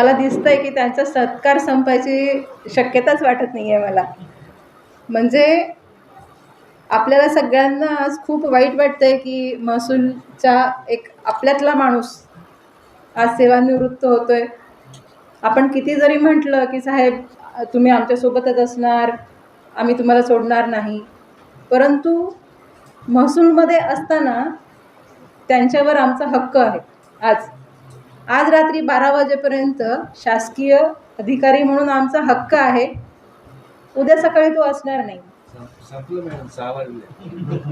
मला दिसतंय की त्यांचा सत्कार संपायची शक्यताच वाटत नाही आहे मला. म्हणजे आपल्याला सगळ्यांना आज खूप वाईट वाटतं आहे की महसूलचा एक आपल्यातला माणूस आज सेवानिवृत्त होतो आहे आपण किती जरी म्हटलं की साहेब तुम्ही आमच्यासोबतच असणार आम्ही तुम्हाला सोडणार नाही. परंतु महसूलमध्ये असताना त्यांच्यावर आमचा हक्क आहे आज. आज रात्री बारा वाजेपर्यंत शासकीय अधिकारी म्हणून आमचा हक्क आहे. उद्या सकाळी तो असणार नाही.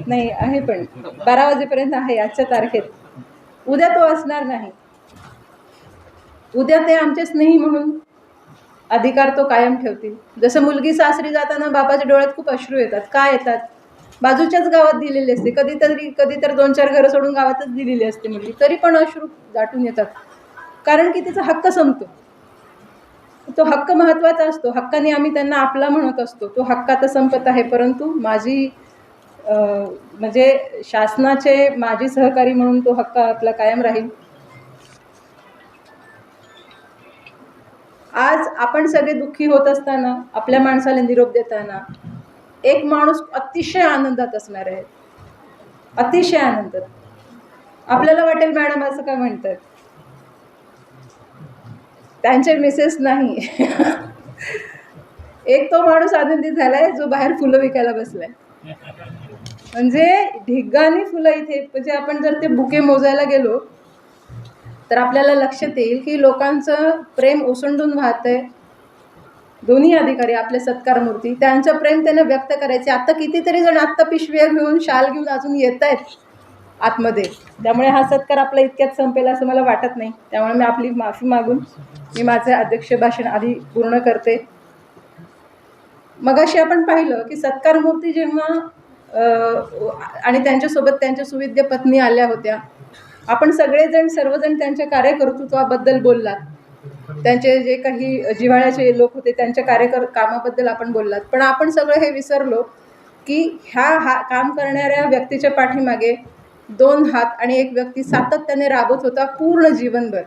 नाही आहे पण. बारा वाजेपर्यंत आहे आजच्या तारखेत. उद्या तो असणार नाही. उद्या ते आमचे स्नेही म्हणून अधिकार तो कायम ठेवतील. जसं मुलगी सासरी जाताना बाबाच्या डोळ्यात खूप अश्रू येतात. का येतात? बाजूच्याच गावात दिलेली असते. कधीतरी कधी तर दोन चार घरं सोडून गावातच दिलेली असते मुलगी. तरी पण अश्रू दाटून येतात. कारण की तिचा हक्क संपतो. तो हक्क महत्त्वाचा असतो. हक्काने आम्ही त्यांना आपला म्हणत असतो. तो हक्क आता संपत आहे परंतु माझी म्हणजे शासनाचे माझी सहकारी म्हणून तो हक्क आपला कायम राहील. आज आपण सगळे दुःखी होत असताना आपल्या माणसाला निरोप देताना एक माणूस अतिशय आनंदात असणार आहे. अतिशय आनंदात. आपल्याला वाटेल मॅडम असं का म्हणतात? त्यांचे मिसेस नाही. एक तो माणूस आनंदित झालाय जो बाहेर फुलं विकायला बसलाय. म्हणजे ढिगानी फुलं इथे म्हणजे आपण जर ते बुके मोजायला गेलो तर आपल्याला लक्षात येईल की लोकांचं प्रेम ओसंडून आहे दोन्ही अधिकारी आपले सत्कार मूर्ती त्यांचं प्रेम त्यांना व्यक्त करायचे. आता कितीतरी जण आत्ता पिशव्या घेऊन शाल घेऊन अजून येत आहेत आतमध्ये. त्यामुळे हा सत्कार आपला इतक्यात संपेल असं मला वाटत नाही. त्यामुळे मी आपली माफी मागून मी माझे अध्यक्ष भाषण आधी पूर्ण करते. मगाशी आपण पाहिलं की सत्कार मूर्ती जेव्हा आणि त्यांच्यासोबत त्यांच्या सुविद्य पत्नी आल्या होत्या. आपण सगळेजण सर्वजण त्यांच्या कार्यकर्तृत्वाबद्दल बोललात. त्यांचे जे काही जिव्हाळ्याचे लोक होते त्यांच्या कार्यकर कामाबद्दल आपण बोललात. पण आपण सगळं हे विसरलो की ह्या हा काम करणाऱ्या व्यक्तीच्या पाठीमागे दोन हात आणि एक व्यक्ती सातत्याने राबत होता पूर्ण जीवनभर.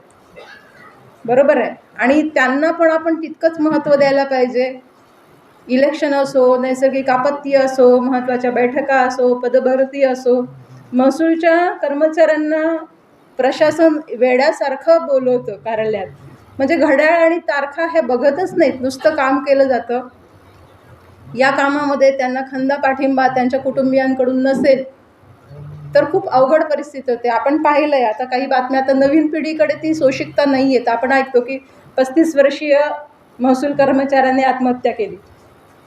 बरोबर आहे? आणि त्यांना पण आपण तितकंच महत्त्व द्यायला पाहिजे. इलेक्शन असो नैसर्गिक आपत्ती असो महत्त्वाच्या बैठका असो पदभरती असो महसूलच्या कर्मचाऱ्यांना प्रशासन वेड्यासारखं बोलवतं कार्यालयात. म्हणजे घड्याळ आणि तारखा हे बघतच नाहीत नुसतं काम केलं जातं. या कामामध्ये त्यांना खंदा पाठिंबा त्यांच्या कुटुंबियांकडून नसेल. तर खूप अवघड परिस्थिती होते. आपण पाहिलं आहे आता काही बातम्या आता नवीन पिढीकडे ती सोशिकता नाही आहेत आपण ऐकतो की पस्तीस वर्षीय महसूल कर्मचाऱ्याने आत्महत्या केली.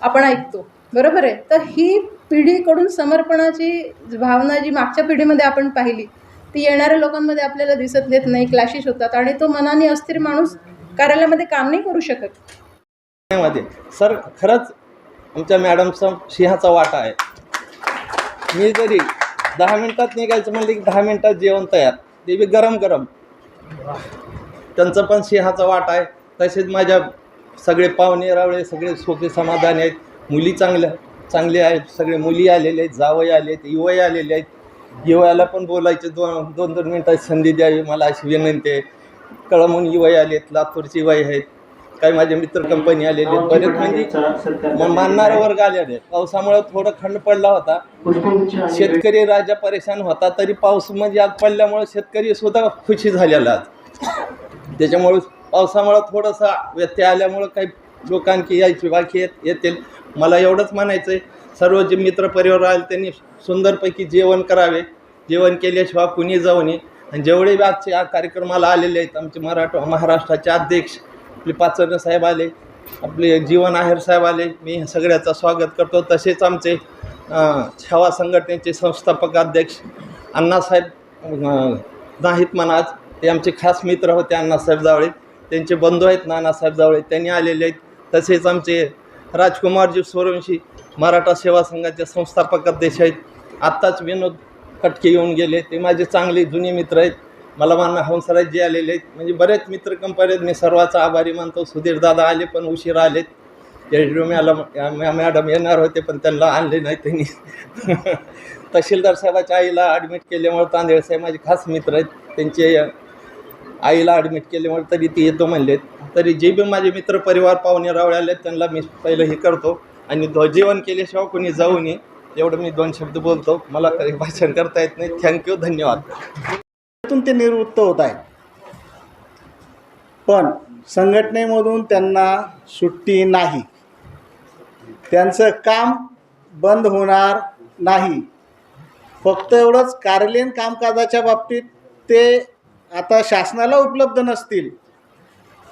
आपण ऐकतो. बरोबर आहे? तर ही पिढीकडून समर्पणाची भावना जी मागच्या पिढीमध्ये आपण पाहिली ती येणाऱ्या लोकांमध्ये आपल्याला दिसत येत नाही क्लॅशेस होतात आणि तो मनाने अस्थिर माणूस कार्यालयामध्ये काम नाही करू शकत. मध्ये. सर खरंच आमच्या मॅडमचा सिंहाचा वाटा आहे. मी जरी दहा मिनटात निघायचं म्हणलं की दहा मिनटात जेवण तयार. ते बी गरम गरम. त्यांचं पण सिंहाचा वाटा आहे. तसेच माझ्या सगळे पाहुणे रावळे सगळे सोपे समाधानी आहेत. मुली चांगल्या चांगले आहेत. सगळे मुली आलेले आहेत जावई आले आहेत युवई आलेले आहेत. युवयाला पण बोलायचे दोन दोन दोन मिनटात संधी द्यावी मला अशी विनंती आहे. कळमून युवई आले आहेत लातूरची वय आहेत. काही माझे मित्र कंपनी आलेले आहेत बरेच म्हणजे मानणारा वर्ग आलेले आहेत. पावसामुळे थोडं खंड पडला होता. शेतकरी राजा परेशान होता तरी पाऊस म्हणजे आज पडल्यामुळे शेतकरी सुद्धा खुशी झालेला त्याच्यामुळे पावसामुळं थोडंसं व्यत्यय आल्यामुळं काही लोक आणखी यायची बाकी येत येतील. मला एवढंच म्हणायचं आहे सर्व जे मित्र परिवार आले त्यांनी सुंदरपैकी जेवण करावे. जेवण केल्याशिवाय कुणी जाऊ नये. आणि जेवढे बी आजचे या कार्यक्रमाला आलेले आहेत आमचे मराठा महाराष्ट्राचे अध्यक्ष आपले पाचरणे साहेब आले आपले जीवन आहेर साहेब आले. मी सगळ्याचं स्वागत करतो. तसेच आमचे छावा संघटनेचे संस्थापक अध्यक्ष अण्णासाहेब नाहीत मनाज ते आमचे खास मित्र होते अण्णासाहेब जावळे. त्यांचे बंधू आहेत नानासाहेब जावळे. त्यांनी आलेले आहेत. तसेच आमचे राजकुमारजी सोरवंशी मराठा सेवा संघाचे संस्थापक अध्यक्ष आहेत. आत्ताच विनोद कटके येऊन गेले. ते माझे चांगले जुने मित्र आहेत. मला मान्य हंसराज जे आलेले आहेत म्हणजे बरेच मित्र कंपनी आहेत मी सर्वाचा आभारी मानतो. सुधीर दादा आले पण उशीर आलेत. त्या मॅडम मॅडम येणार होते पण त्यांना आणले नाही त्यांनी. तहसीलदार साहेबाच्या आईला ॲडमिट केल्यामुळे तांदेळ साहेब माझे खास मित्र आहेत. त्यांचे आईला ॲडमिट केल्यामुळे तरी ते येतो म्हणलेत. तरी जे बी माझे मित्र परिवार पाहुणे रावळे आले त्यांना मी पहिलं हे करतो. आणि ध्व- जेवण केल्याशिवाय कोणी जाऊ नये एवढं मी दोन शब्द बोलतो. मला काही भाषण करता येत नाही. थँक्यू धन्यवाद. ते निवृत्त होत आहेत. पण संघटनेमधून त्यांना सुट्टी नाही. त्यांचं काम बंद होणार नाही. फक्त एवढंच कार्यालयीन कामकाजाच्या बाबतीत ते आता शासनाला उपलब्ध नसतील.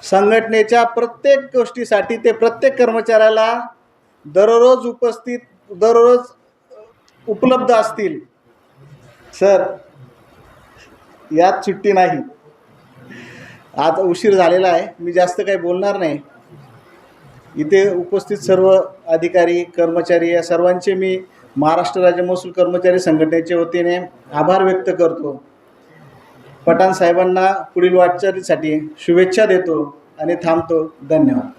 संघटनेच्या प्रत्येक गोष्टीसाठी ते प्रत्येक कर्मचाऱ्याला दररोज उपस्थित दररोज उपलब्ध असतील. सर यात सुट्टी नाही. आज उशीर झालेला आहे. मी जास्त काही बोलणार नाही. इथे उपस्थित सर्व अधिकारी कर्मचारी या सर्वांचे मी महाराष्ट्र राज्य महसूल कर्मचारी संघटनेच्या वतीने आभार व्यक्त करतो. पठाण साहेबांना पुढील वाटचालीसाठी शुभेच्छा देतो आणि थांबतो. धन्यवाद.